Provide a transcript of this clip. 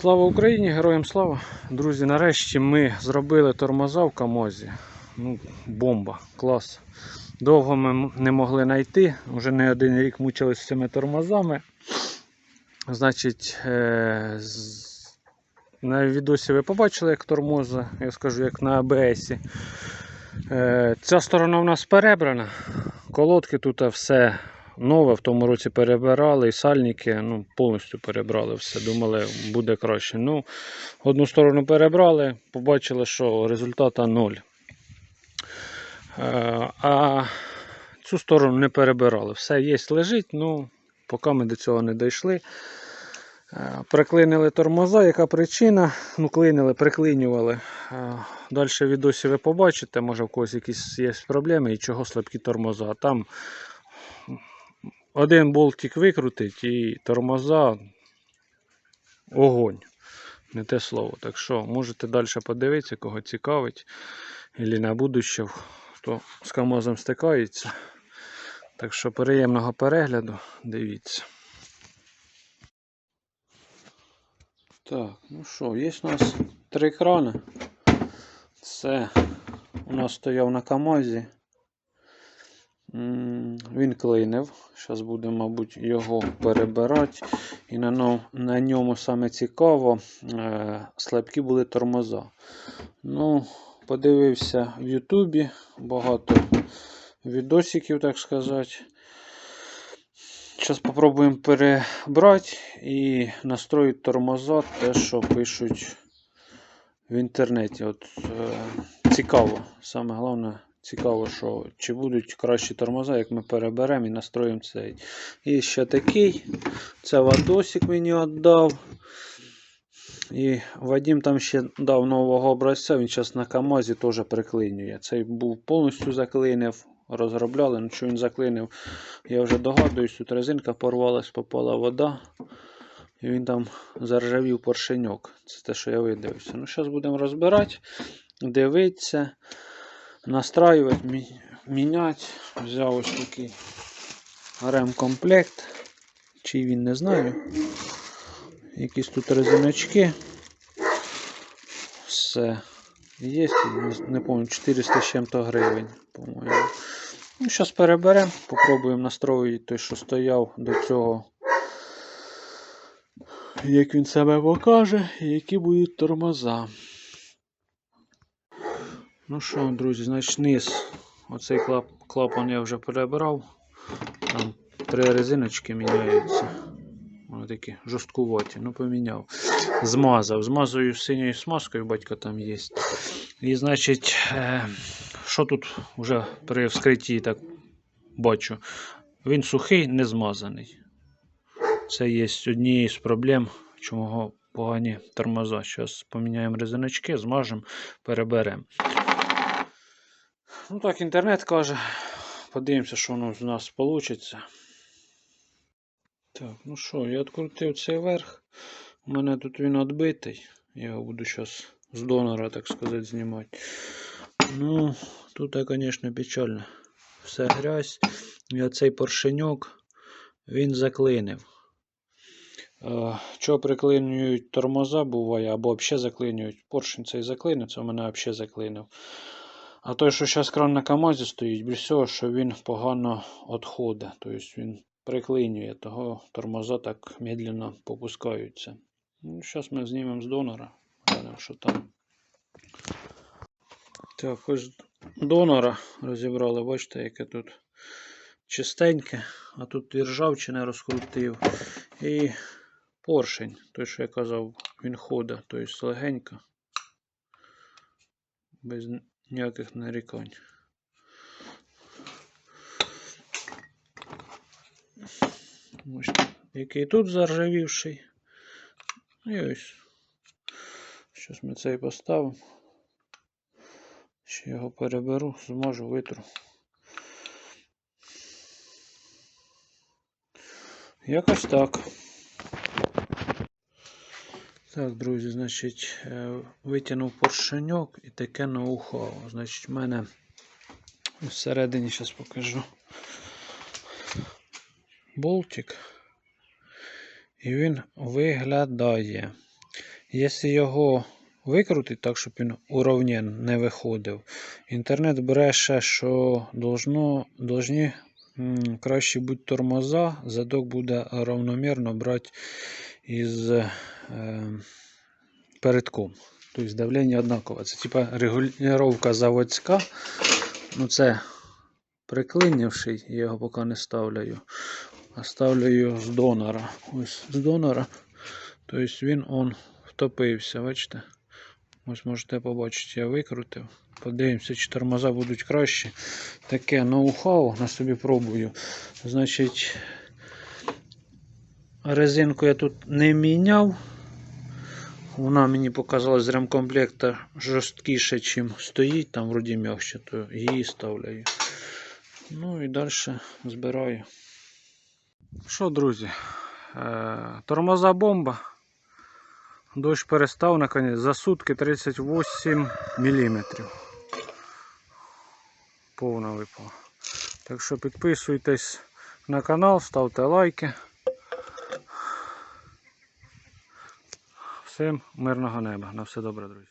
Слава Україні, героям слава! Друзі, нарешті ми зробили тормоза в Камозі. Ну, бомба, клас. Довго ми не могли знайти. Вже не один рік мучилися з цими тормозами. Значить, е- на відосі ви побачили, як тормоза, я скажу, як на АБС. Е- ця сторона в нас перебрана. Колодки тут все нове, в тому році перебирали, і сальники ну, повністю перебрали все. Думали, буде краще. Ну, одну сторону перебрали, побачили, що результата ноль. Е, А цю сторону не перебирали. Все є, лежить, ну, поки ми до цього не дійшли. Е, Приклинили тормоза, яка причина? Ну, клинили, приклинювали. Далі в відосі ви побачите, може в когось якісь є проблеми і чого слабкі тормоза. Там один болтик викрутить і тормоза огонь. Не те слово. Так що можете далі подивитися, кого цікавить. Ілі на будуще, хто з КАМАЗом стикається. Так що приємного перегляду, дивіться. Так, ну що, є у нас три крани. Це у нас стояв на КАМАЗі. Він клинив. Зараз будемо, мабуть, його перебирати. І на, на ньому саме цікаво, е, слабкі були тормоза. Ну, подивився в Ютубі багато відосиків, так сказати. Зараз спробуємо перебрати і настроїти тормоза, те, що пишуть в інтернеті. От, е, цікаво. Саме головне, цікаво, що чи будуть кращі тормоза, як ми переберемо і настроїмо цей. І ще такий. Це Вадосик мені віддав. І Вадим там ще дав нового образця, він зараз на КАМАЗі теж приклинює. Цей був повністю заклинив, розробляли, ну що він заклинив, я вже догадуюсь, тут резинка порвалась, попала вода. І він там заржавів поршеньок. Це те, що я видивився. Ну, зараз будемо розбирати, дивитися, настраювати, мі- міняти. Взяв ось такий ремкомплект. Чий він не знаю. Якісь тут резиночки. Все. Є, не- не пам'ятаю, 400 з чим-то гривень, по-моєму. Ну, зараз переберемо, попробуємо настроїти той, що стояв до цього. Як він себе покаже, і які будуть тормоза. Ну що, друзі, значить низ. Оцей клап, клапан я вже перебрав. Там три резиночки міняються. Вони такі жорсткуваті, ну поміняв. Змазав. Змазую синьою смазкою, батька там є. І значить, е, що тут вже при вскритті так бачу. Він сухий, не змазаний. Це є однією з проблем, чого погані тормоза. Зараз поміняємо резиночки, змажемо, переберемо. Ну так, інтернет каже. Подивимося, що воно з нас вийде. Так, ну що, я відкрутив цей верх. У мене тут він відбитий. Я його буду зараз з донора, так сказати, знімати. Ну, тут, звісно, печально. Все грязь. І оцей поршеньок він заклинив. Е, Чого приклинюють тормоза буває, або взагалі заклинюють. Поршень цей заклинив, це в мене взагалі заклинив. А той, що зараз кран на КАМАЗі стоїть, без всього, що він погано відходить. Тобто він приклинює, того тормоза так медленно попускаються. Ну, зараз ми знімемо з донора. Глянемо, що там. Так, ось донора розібрали, бачите, яке тут чистеньке, а тут і ржавчина розкрутив. І поршень, той, що я казав, він ходить, тобто легенько, без ніяких нарікань. Ось який тут заржавівший. І ось. Зараз ми цей поставимо. Ще його переберу, зможу витру. Якось так. Так, друзі, значить, е, витягнув поршеньок і таке ноу-хау. Значить, в мене всередині зараз покажу болтик. І він виглядає. Якщо його викрутити так, щоб він уровнен не виходив, інтернет бреше, що должно, должні краще бути тормоза, задок буде равномірно брати із е, передком. Тобто давлення однакове. Це типа регулювання заводська. Ну це приклинивший, я його поки не ставляю. А ставлю з донора. Ось з донора. Тобто він он втопився, бачите? Ось можете побачити, я викрутив. Подивимося, чи тормоза будуть кращі. Таке ноу-хау на собі пробую. Значить, резинку я тут не міняв. Вона мені показалась з ремкомплекта жорсткіше, чим стоїть, там вроді м'якше, то її ставляю. Ну і далі збираю. Що, друзі? Е, тормоза бомба. Дощ перестав наконець за сутки 38 мм. Повна випала. Так що підписуйтесь на канал, ставте лайки. Всім мирного неба. На все добре, друзі.